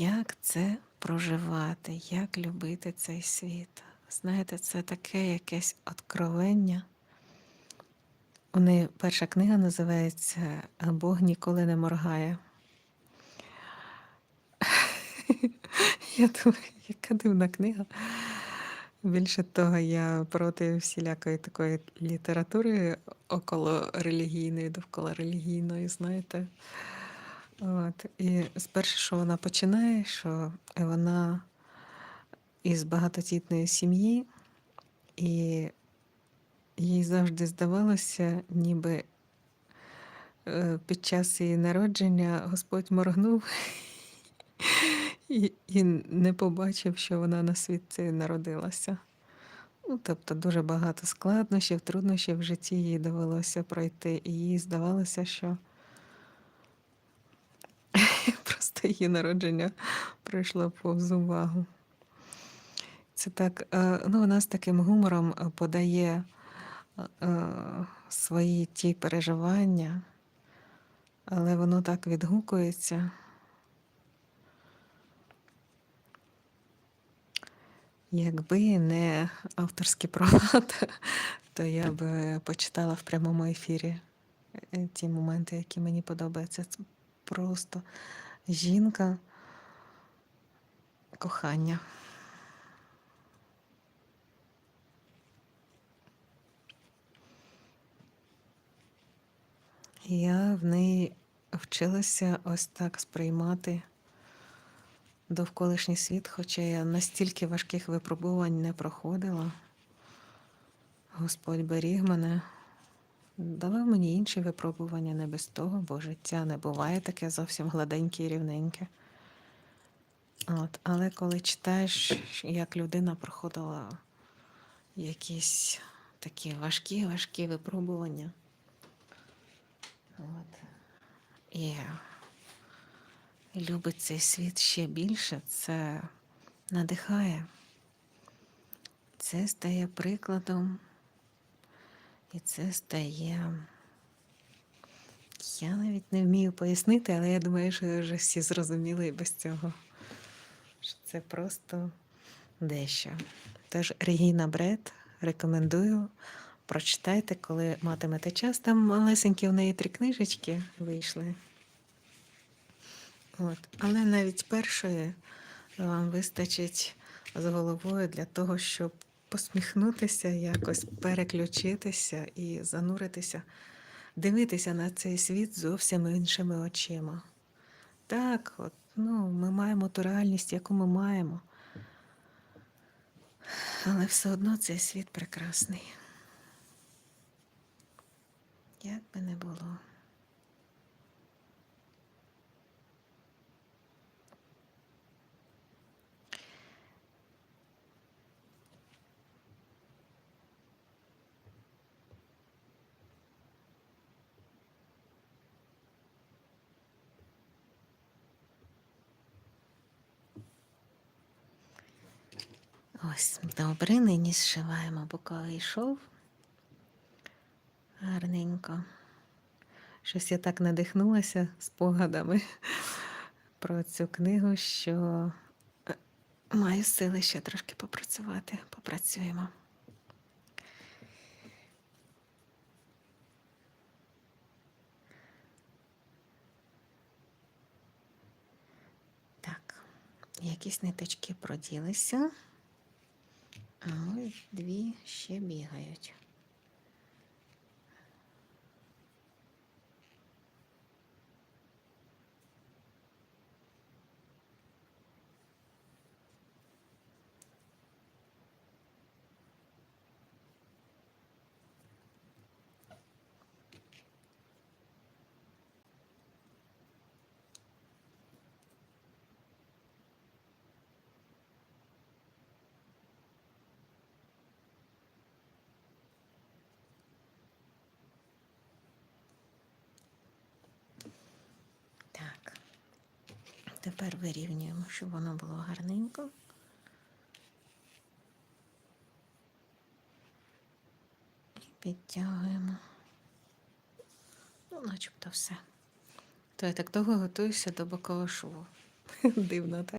Як це проживати, як любити цей світ? Знаєте, це таке якесь откровення. У неї перша книга називається Бог ніколи не моргає. Я думаю, яка дивна книга. Більше того, я проти всілякої такої літератури около релігійної, довкола релігійної, знаєте. От. І спершу, що вона починає, що вона із багатодітної сім'ї, і їй завжди здавалося, ніби е, під час її народження Господь моргнув і, не побачив, що вона на світ народилася. Ну, тобто дуже багато складнощів, труднощів в житті їй довелося пройти, і їй здавалося, що просто її народження пройшло повз увагу. Це так, е, ну, вона з таким гумором е, подає е, свої ті переживання, але воно так відгукується. Якби не авторські права, то- я б почитала в прямому ефірі ті моменти, які мені подобаються. Це просто жінка кохання. Я в неї вчилася ось так сприймати довколишній світ, хоча я настільки важких випробувань не проходила. Господь беріг мене, давав мені інші випробування не без того, бо життя не буває таке зовсім гладеньке і рівненьке. От, але коли читаєш, як людина проходила якісь такі важкі, важкі випробування. От. І любить цей світ ще більше, це надихає. Це стає прикладом, і це стає. Я навіть не вмію пояснити, але я думаю, що вже всі зрозуміли і без цього. Що це просто дещо. Тож Регіна Бред рекомендую. Прочитайте, коли матимете час. Там малесенькі в неї три книжечки вийшли. От. Але навіть першої вам вистачить з головою для того, щоб посміхнутися, якось переключитися і зануритися, дивитися на цей світ зовсім іншими очима. Так, от, ну, ми маємо ту реальність, яку ми маємо. Але все одно цей світ прекрасний. Як би не було. Ось, добре, нині зшиваємо боковий шов. Гарненько. Щось я так надихнулася спогадами про цю книгу, що маю сили ще трошки попрацювати. Попрацюємо. Так, якісь ниточки проділися, а ось дві ще бігають. Так. Тепер вирівнюємо, щоб воно було гарненько. І підтягуємо. Ну, начебто все. То я так довго готуюся до бокового шву. Дивно, так?